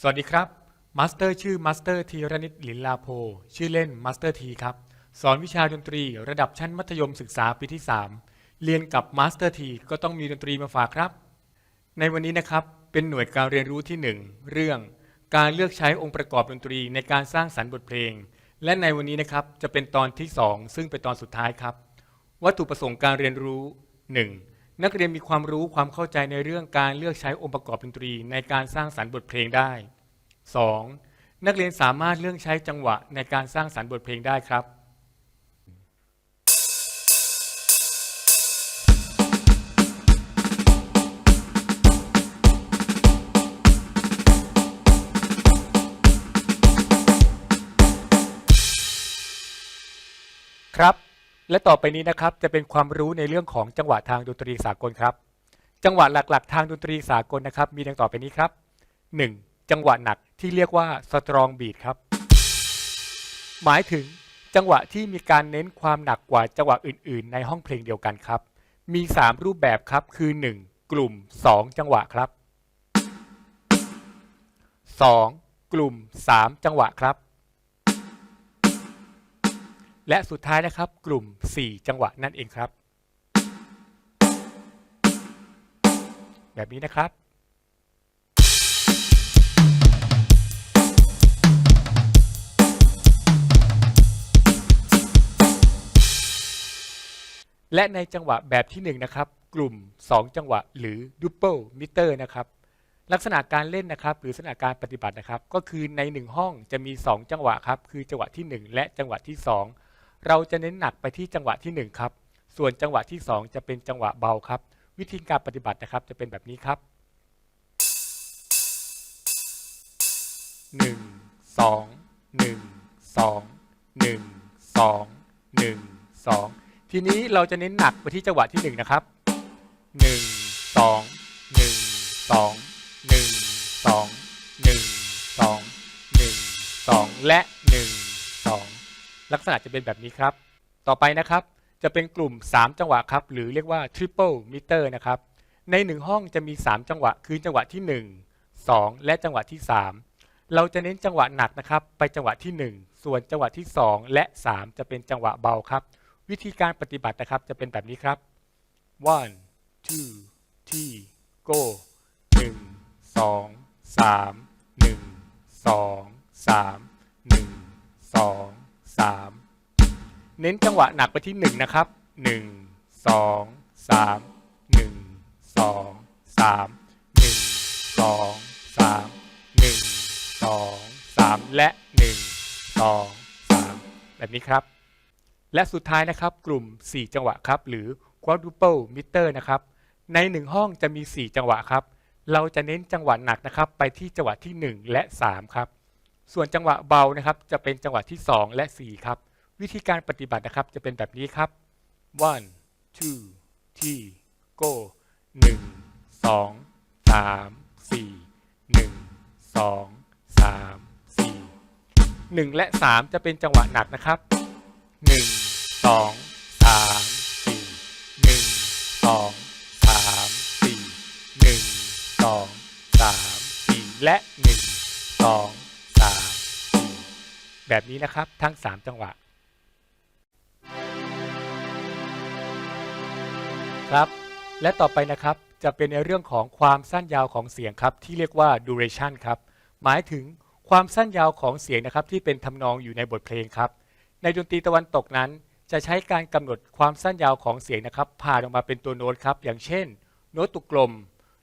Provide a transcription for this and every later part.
สวัสดีครับ มาสเตอร์ชื่อมาสเตอร์ธีรนิตลินลาโพ ชื่อเล่นมาสเตอร์ทีครับ สอนวิชาดนตรีระดับชั้นมัธยมศึกษาปีที่ 3 เรียนกับมาสเตอร์ทีก็ต้องมีดนตรีมาฝากครับ ในวันนี้นะครับ เป็นหน่วยการเรียนรู้ที่ 1 เรื่องการเลือกใช้องค์ประกอบดนตรีในการสร้างสรรค์บทเพลง และในวันนี้นะครับจะเป็นตอนที่ 2 ซึ่งเป็นตอนสุดท้ายครับ วัตถุประสงค์การเรียนรู้ 1. นักเรียนมีความรู้ความเข้าใจในเรื่องการเลือกใช้องค์ประกอบดนตรี ในการสร้างสรรค์บทเพลงได้ 2. นักเรียนสามารถเลือกใช้จังหวะในการสร้างสรรค์บทเพลงได้ครับครับ และต่อไปนี้นะครับจะเป็นความรู้ในเรื่องของจังหวะทางดนตรีสากลครับ จังหวะหลักๆ ทางดนตรีสากลนะครับ มีดังต่อไปนี้ครับ 1. จังหวะหนักที่เรียกว่าสตรองบีทครับ หมายถึงจังหวะที่มีการเน้นความหนักกว่าจังหวะอื่น ๆ ในห้องเพลงเดียวกันครับ มี 3 รูปแบบครับคือ 1. กลุ่ม 2 จังหวะครับ 2. กลุ่ม 3 จังหวะครับ และสุดท้ายนะครับกลุ่ม 4 จังหวะนั่นเองครับ แบบนี้นะครับและในจังหวะแบบที่1นะครับ กลุ่ม 2 จังหวะหรือ double meter นะครับ ลักษณะการเล่นนะครับ หรือลักษณะการปฏิบัตินะครับ ก็คือใน 1 ห้องจะมี 2 จังหวะครับ คือจังหวะที่ 1 และจังหวะที่ 2 เราจะเน้นหนักไปที่จังหวะที่ 1 ครับ ส่วนจังหวะที่ 2 จะเป็นจังหวะเบาครับ วิธีการปฏิบัตินะครับจะเป็นแบบนี้ครับ 1 2 1 2 1 2 1 2 ทีนี้เราจะเน้นหนักไปที่จังหวะที่ 1 นะครับ 1 2 1 2 1 2 1 2 1 2 และ 1 ลักษณะจะเป็นแบบนี้ครับ ต่อไปนะครับจะเป็นกลุ่ม 3 จังหวะครับ หรือเรียกว่า triple meter นะครับ ใน 1 ห้องจะมี 3 จังหวะ คือจังหวะที่ 1 2 และจังหวะที่ 3 เราจะเน้นจังหวะหนักนะครับ ไปจังหวะที่ 1 ส่วนจังหวะที่ 2 และ 3 จะเป็นจังหวะเบาครับ วิธีการปฏิบัตินะครับจะเป็นแบบนี้ครับ one two three go หนึ่งสองสามหนึ่ง สามหนึ่งสองสามเน้นจังหวะหนักไปที่หนึ่งนะครับหนึ่งสองสามหนึ่งสองสามหนึ่งสองสามหนึ่งสองสามและหนึ่งสองสามแบบนี้ครับ และสุดท้ายนะครับกลุ่ม 4 จังหวะครับ หรือ quadruple meter นะครับ ใน 1 ห้องจะมี 4 จังหวะครับ เราจะเน้นจังหวะหนักนะครับ ไปที่จังหวะที่ 1 และ 3 ครับ ส่วนจังหวะเบานะครับ จะเป็นจังหวะที่ 2 และ 4 ครับ วิธีการปฏิบัตินะครับจะเป็นแบบนี้ครับ one two three go 1 2 3 4 1 2 3 4 1 และ 3 จะเป็นจังหวะหนักนะครับ 1 2 3 4 1 2 3 4 1 2 3 4 และ 1 แบบนี้นะครับทั้งสามจังหวะ ครับ และต่อไปนะครับจะเป็นในเรื่องของความสั้นยาวของเสียงครับ ที่เรียกว่า duration ครับ หมายถึงความสั้นยาวของเสียงนะครับ ที่เป็นทำนองอยู่ในบทเพลงครับ ในดนตรีตะวันตกนั้น จะใช้การกำหนดความสั้นยาวของเสียงนะครับ ผ่านออกมาเป็นตัวโน้ตครับ อย่างเช่น โน้ตตัวกลม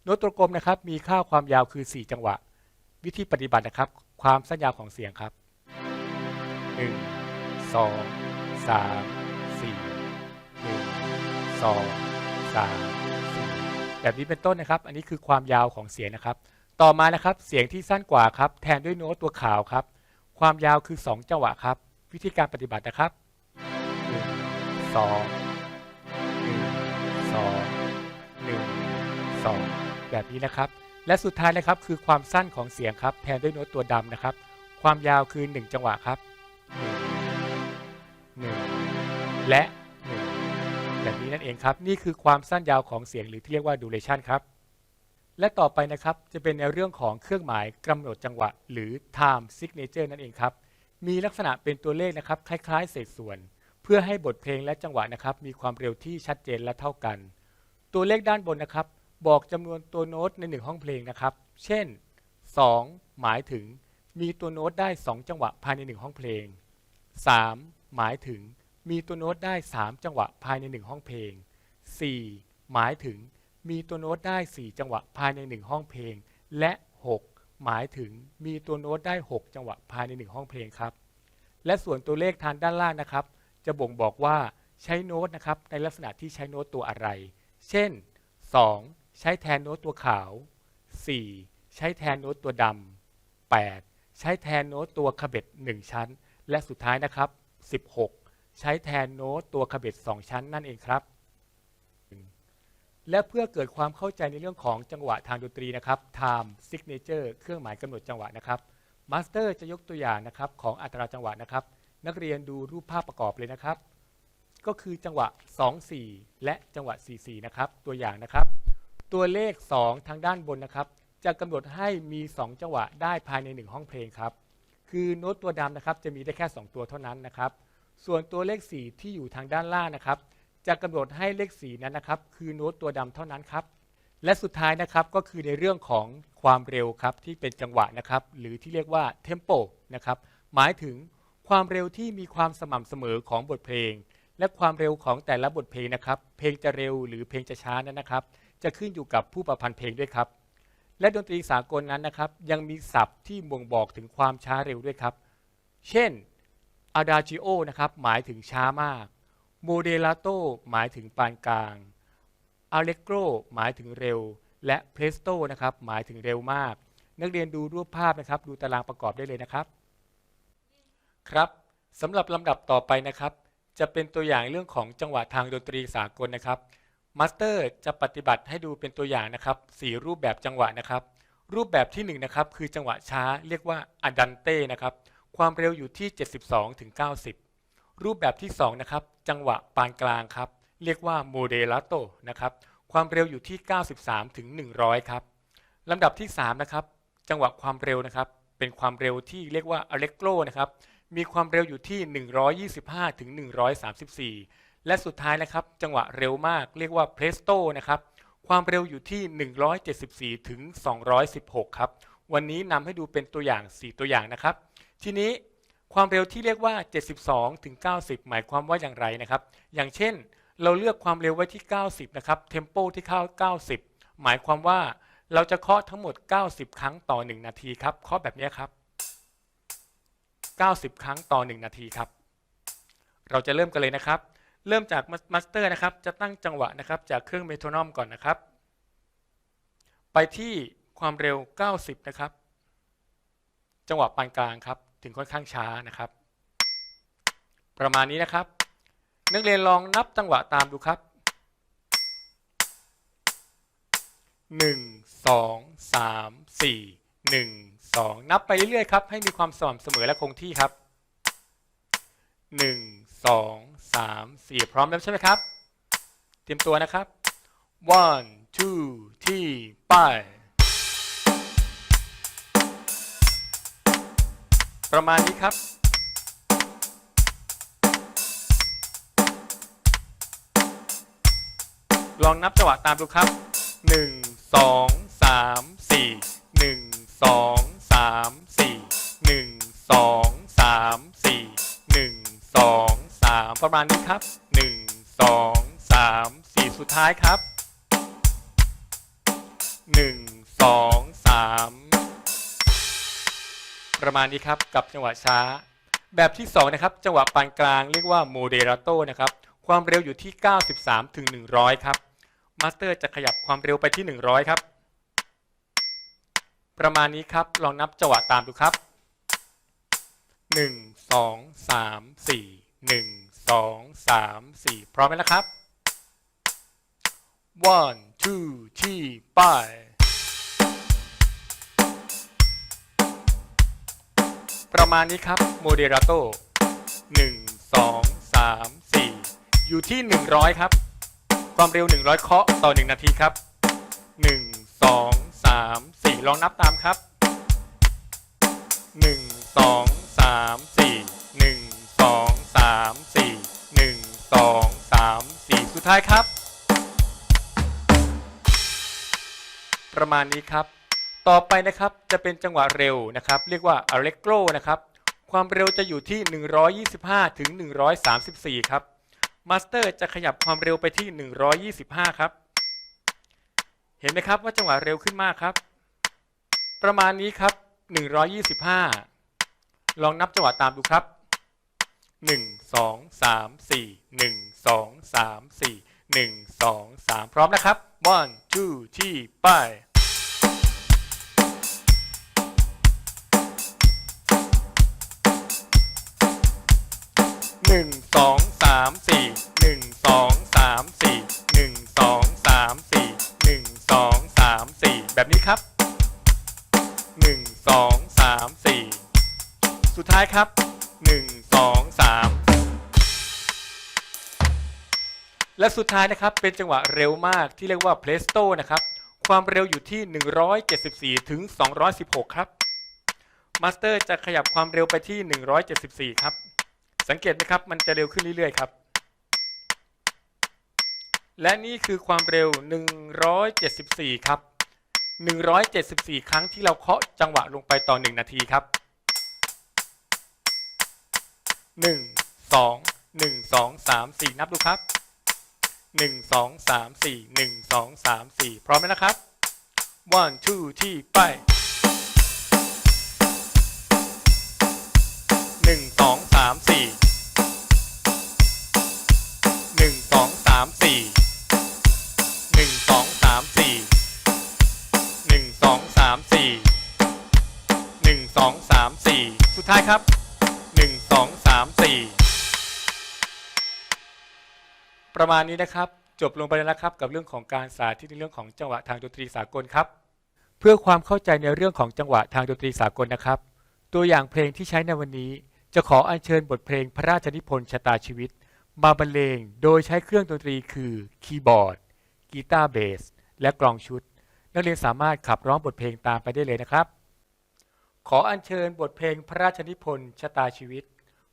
โน้ตตัวกลมนะครับ มีค่าความยาวคือ 4 จังหวะ วิธีปฏิบัตินะครับ ความสั้นยาวของเสียงครับ 1 2 3 4 1 2 3 4แบบนี้เป็นต้นนะครับ อันนี้คือความยาวของเสียงนะครับ ต่อมานะครับเสียงที่สั้นกว่าครับ แทนด้วยโน้ตตัวขาวครับ ความยาวคือ 2 จังหวะครับ วิธีการปฏิบัตินะครับ 1 2 1 2 1 2 แบบนี้นะครับ และสุดท้ายนะครับคือความสั้นของเสียงครับ แทนด้วยโน้ตตัวดำนะครับ ความยาวคือ 1 จังหวะครับ และ1แบบนี้นั่นเองครับ นี่คือความสั้นยาวของเสียงหรือที่เรียกว่า duration ครับ และต่อไปนะครับจะเป็นในเรื่องของเครื่องหมายกำหนดจังหวะ หรือ time signature นั่นเองครับ มีลักษณะเป็นตัวเลขนะครับ คล้ายๆ เศษส่วน เพื่อให้บทเพลงและจังหวะนะครับ มีความเร็วที่ชัดเจนและเท่ากัน ตัวเลขด้านบนนะครับ บอกจำนวนตัวโน้ตในหนึ่งห้องเพลงนะครับ เช่น 2 หมายถึงมีตัวโน้ตได้ 2 จังหวะภายในหนึ่งห้องเพลง 3 หมายถึง มีตัวโน้ตได้ 3 จังหวะภายในหนึ่งห้องเพลง 4 หมายถึงมีตัวโน้ตได้ 4 จังหวะภายในหนึ่งห้องเพลง และ 6 หมายถึงมีตัวโน้ตได้ 6 จังหวะภายในหนึ่งห้องเพลงครับ และส่วนตัวเลขทางด้านล่างนะครับ จะบ่งบอกว่าใช้โน้ตนะครับในลักษณะที่ใช้โน้ตตัวอะไร เช่น 2 ใช้แทนโน้ตตัวขาว 4 ใช้แทนโน้ตตัวดำ 8 ใช้แทนโน้ตตัวขบเบ็ด1ชั้น และสุดท้ายนะครับ 16 ใช้แทนโน้ตตัวขบเบ็ด2ชั้นนั่นเองครับ และเพื่อเกิดความเข้าใจในเรื่องของจังหวะทางดนตรีนะครับ time signature เครื่องหมายกำหนดจังหวะนะครับมาสเตอร์จะยกตัวอย่างนะครับของอัตราจังหวะนะครับ นักเรียนดูรูปภาพประกอบเลยนะครับ ก็คือจังหวะ 2-4 และจังหวะ 4-4 นะครับ ตัวอย่างนะครับ ตัวเลข 2 ทางด้านบนนะครับ จะกำหนดให้มี 2 จังหวะได้ภายใน 1 ห้องเพลงครับ คือโน้ตตัวดำนะครับจะมีได้แค่ 2 ตัวเท่านั้นนะครับ ส่วนตัวเลข4ที่อยู่ทางด้านล่างนะครับ จะกำหนดให้เลข4นั้นนะครับ คือโน้ตตัวดำเท่านั้นครับ และสุดท้ายนะครับก็คือในเรื่องของความเร็วครับที่เป็นจังหวะนะครับ หรือที่เรียกว่า tempo นะครับหมายถึงความเร็วที่มีความสม่ำเสมอของบทเพลง และความเร็วของแต่ละบทเพลงนะครับ เพลงจะเร็วหรือเพลงจะช้านั้นนะครับ จะขึ้นอยู่กับผู้ประพันธ์เพลงด้วยครับ และดนตรีสากลนั้นนะครับ ยังมีศัพท์ที่บ่งบอกถึงความช้าเร็วด้วยครับ เช่น adagio นะครับหมายถึงช้ามาก moderato หมายถึงปานกลาง allegro หมายถึงเร็ว และ presto นะครับหมายถึงเร็วมาก นักเรียนดูรูปภาพนะครับ ดูตารางประกอบได้เลยนะครับ ครับสำหรับลำดับต่อไปนะครับ จะเป็นตัวอย่างเรื่องของจังหวะทางดนตรีสากลนะครับมาสเตอร์จะปฏิบัติให้ดูเป็นตัวอย่างนะครับสี่รูปแบบจังหวะนะครับ รูปแบบที่1นงนะครับคือจังหวะช้าเรียกว่าอดันเต้นะครับ ความเร็วอยู่ที่ 72ถึง90 รูปแบบที่ 2 นะครับ จังหวะปานกลางครับ เรียกว่าโมเดล a โตนะครับ ความเร็วอยู่ที่ 93ถึง100 ครับลำดับที่ 3 นะครับ จังหวะความเร็วนะครับ เป็นความเร็วที่เรียกว่าอเล็กโ o นะครับ มีความเร็วอยู่ที่ 125ถึง134 และสุดท้ายนะครับ จังหวะเร็วมาก เรียกว่าเพรสโตนะครับ ความเร็วอยู่ที่ 174ถึง216 ครับ วันนี้นำให้ดูเป็นตัวอย่าง 4 ตัวอย่างนะครับ ทีนี้ความเร็วที่เรียกว่า 72 ถึง 90 หมายความว่าอย่างไรนะครับ อย่างเช่น เราเลือกความเร็วไว้ที่ 90 นะครับ เทมโปที่เข้า 90 หมายความว่าเราจะเคาะทั้งหมด 90 ครั้งต่อ 1 นาทีครับ เคาะแบบนี้ครับ 90 ครั้งต่อ 1 นาทีครับ เราจะเริ่มกันเลยนะครับ เริ่มจากมาสเตอร์นะครับ จะตั้งจังหวะนะครับ จากเครื่องเมโทรนอมก่อนนะครับ ไปที่ความเร็ว 90 นะครับ จังหวะปานกลางครับ ถึงค่อนข้างช้านะครับ ประมาณนี้นะครับ นักเรียนลองนับจังหวะตามดูครับหนึ่งสองสามสี่หนึ่งสองนับไปเรื่อยๆครับ ให้มีความสม่ำเสมอและคงที่ครับหนึ่งสองสามสี่พร้อมแล้วใช่ไหมครับ เตรียมตัวนะครับ one two three ไป ประมาณนี้ครับลองนับจังหวะตามดูครับหนึ่งสองสามสี่หนึ่งสองสามสี่หนึ่งสองสามสี่หนึ่งสองสามประมาณนี้ครับหนึ่งสองสามสี่สุดท้ายครับหนึ่งสองสาม ประมาณนี้ครับกับจังหวะช้า แบบที่2นะครับจังหวะปานกลางเรียกว่าโมเด r a โตนะครับความเร็วอยู่ที่ 93 ถึง 100 ครับมาสเตอร์จะขยับความเร็วไปที่ 100 ครับ ประมาณนี้ครับลองนับจังหวะตามดูครับ 1 2 3 4 1 2 3 4 พร้อมไหมล่ะครับ one two three ไประมาณนี้ครับโมเด r a โตหนึ่งสองสามสี่อยู่ที่หนึ่งร้อยครับ ความเร็วหนึ่งร้อยเคาะต่อหนึ่งนาทีครับหนึ่งสองสามสี่ลองนับตามครับหนึ่งสองสามสี่หนึ่งสองสามสี่หนึ่งสองสามสี่สุดท้ายครับ ประมาณนี้ครับ ต่อไปนะครับจะเป็นจังหวะเร็วนะครับ เรียกว่า allegro นะครับ ความเร็วจะอยู่ที่ 125 ถึง 134 ครับมาสเตอร์จะขยับความเร็วไปที่ 125 ครับ เห็นไหมครับว่าจังหวะเร็วขึ้นมากครับ ประมาณนี้ครับ 125 ลองนับจังหวะตามดูครับ 1 2 3 4 1 2 3 4 1 2 3 พร้อมนะครับ one two three ไป หนึ่งสองสามสี่หนึ่งสองสามสี่หนึ่งสองสามสี่หนึ่งสองสามสี่แบบนี้ครับหนึ่งสองสามสี่สุดท้ายครับหนึ่งสองสามและสุดท้ายนะครับเป็นจังหวะเร็วมากที่เรียกว่าเพลสโตนะครับ ความเร็วอยู่ที่ 174 ถึง 216 ครับ มาสเตอร์จะขยับความเร็วไปที่ 174 ครับ สังเกตไหมครับ มันจะเร็วขึ้นเรื่อยๆครับ และนี่คือความเร็ว 174 ครับ 174 ครั้งที่เราเคาะจังหวะลงไปต่อ 1 นาทีครับ 1 2 1 2 3 4 นับดูครับ 1 2 3 4 1 2 3 4 พร้อมไหมนะครับ one two three ไป ครับหนึ่งสองสามสี่ประมาณนี้นะครับ จบลงไปแล้วครับ กับเรื่องของการสาธิตในเรื่องของจังหวะทางดนตรีสากลครับ เพื่อความเข้าใจในเรื่องของจังหวะทางดนตรีสากลนะครับ ตัวอย่างเพลงที่ใช้ในวันนี้ จะขออัญเชิญบทเพลงพระราชนิพนธ์ชะตาชีวิต มาบรรเลงโดยใช้เครื่องดนตรีคือคีย์บอร์ดกีตาร์เบสและกลองชุด นักเรียนสามารถขับร้องบทเพลงตามไปได้เลยนะครับ ขออัญเชิญบทเพลงพระราชนิพนธ์ชะตาชีวิต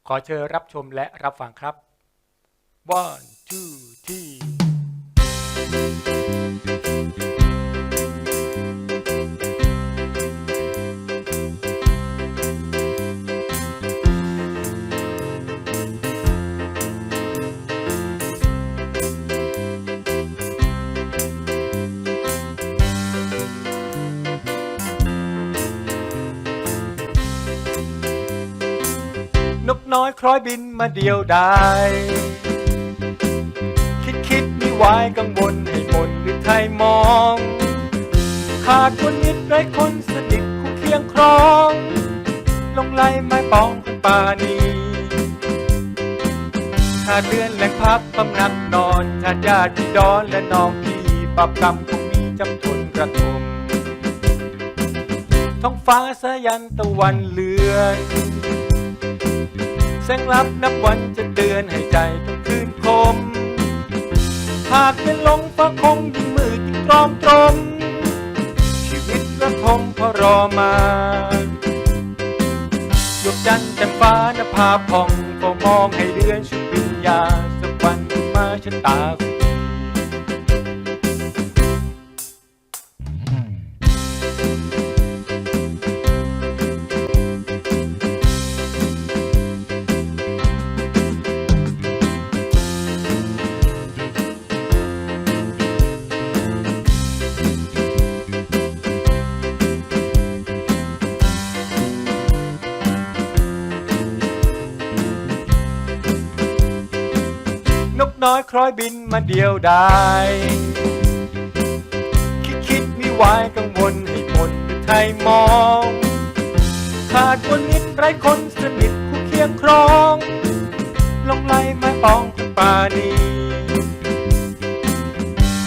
ขอเชิญรับชมและรับฟังครับ one two three อยคล้อยบินมาเดียวดายคิดคิดมีวายกังวลให้มนหรือไทยมอง ขาดคนนิดไร้คนสนิทคู่เคียงครอง ลงไหลไม้ปองคนป่านีขาดเดือนแหล่งพักพำนักนอนขาดญาติพี่ดอนและน้องพี่ปรับกรรมคงมีจำทนกระทมท้องฟ้าสายันตะวันเลือน แสงลับนับวันจะเตือนให้ใจต้องคืนคม หากเป็นลงฟ้าคงยิ่งมืดยิ่งตรอมตรม ชีวิตระทมเพอรอมาดวงจันทร์เต็มฟ้านภาพองก็มองให้เดือนชุดวิญญาสักวันขึ้นมาชะตา คล้อยบินมาเดียวดายคิดคิดมีวายกังวลให้มนหรือไทยมอง ขาดคนนิดไร้คนสนิทคู่เคียงครองลงไหลไม้ปองคุณปานี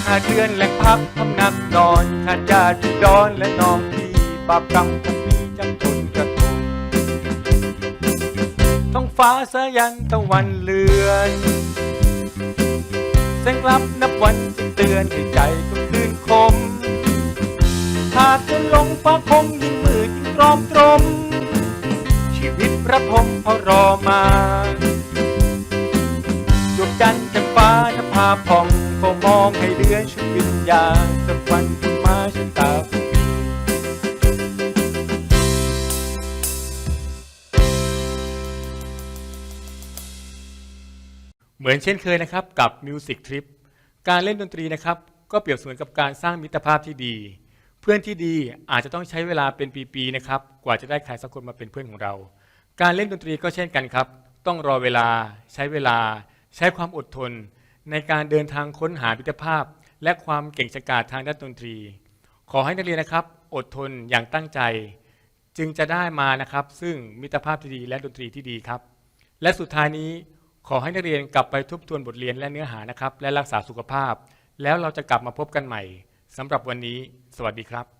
ขาดเดือนแหล่งพักพำนักนอนขาดญาติพี่ดอนและน้องพี่บาปกรรมคงมีจำทนกระทงท้องฟ้าสายันตะวันเลือน แสงลับนับวันจะเตือนให้ใจต้องคืนคม หากจะลงฟ้าคงยิ่งมืดยิ่งตรอมตรม ชีวิตระทมเพราะรอมาดวงจันทร์เต็มฟ้านภาพองก็มองให้เดือนชุดวิญญาณตะวันขึ้นมาฉันตา เหมือนเช่นเคยนะครับกับ Music Trip การเล่นดนตรีนะครับก็เปรียบเสมือนกับการสร้างมิตรภาพที่ดี เพื่อนที่ดีอาจจะต้องใช้เวลาเป็นปีๆนะครับกว่าจะได้ใครสักคนมาเป็นเพื่อนของเรา การเล่นดนตรีก็เช่นกันครับ ต้องรอเวลา ใช้เวลา ใช้ความอดทน ในการเดินทางค้นหามิตรภาพ และความเก่งฉกาจทางด้านดนตรี ขอให้นักเรียนนะครับ อดทนอย่างตั้งใจ จึงจะได้มานะครับ ซึ่งมิตรภาพที่ดีและดนตรีที่ดีครับ และสุดท้ายนี้ ขอให้นักเรียนกลับไปทบทวนบทเรียนและเนื้อหานะครับ และรักษาสุขภาพ แล้วเราจะกลับมาพบกันใหม่สำหรับวันนี้ สวัสดีครับ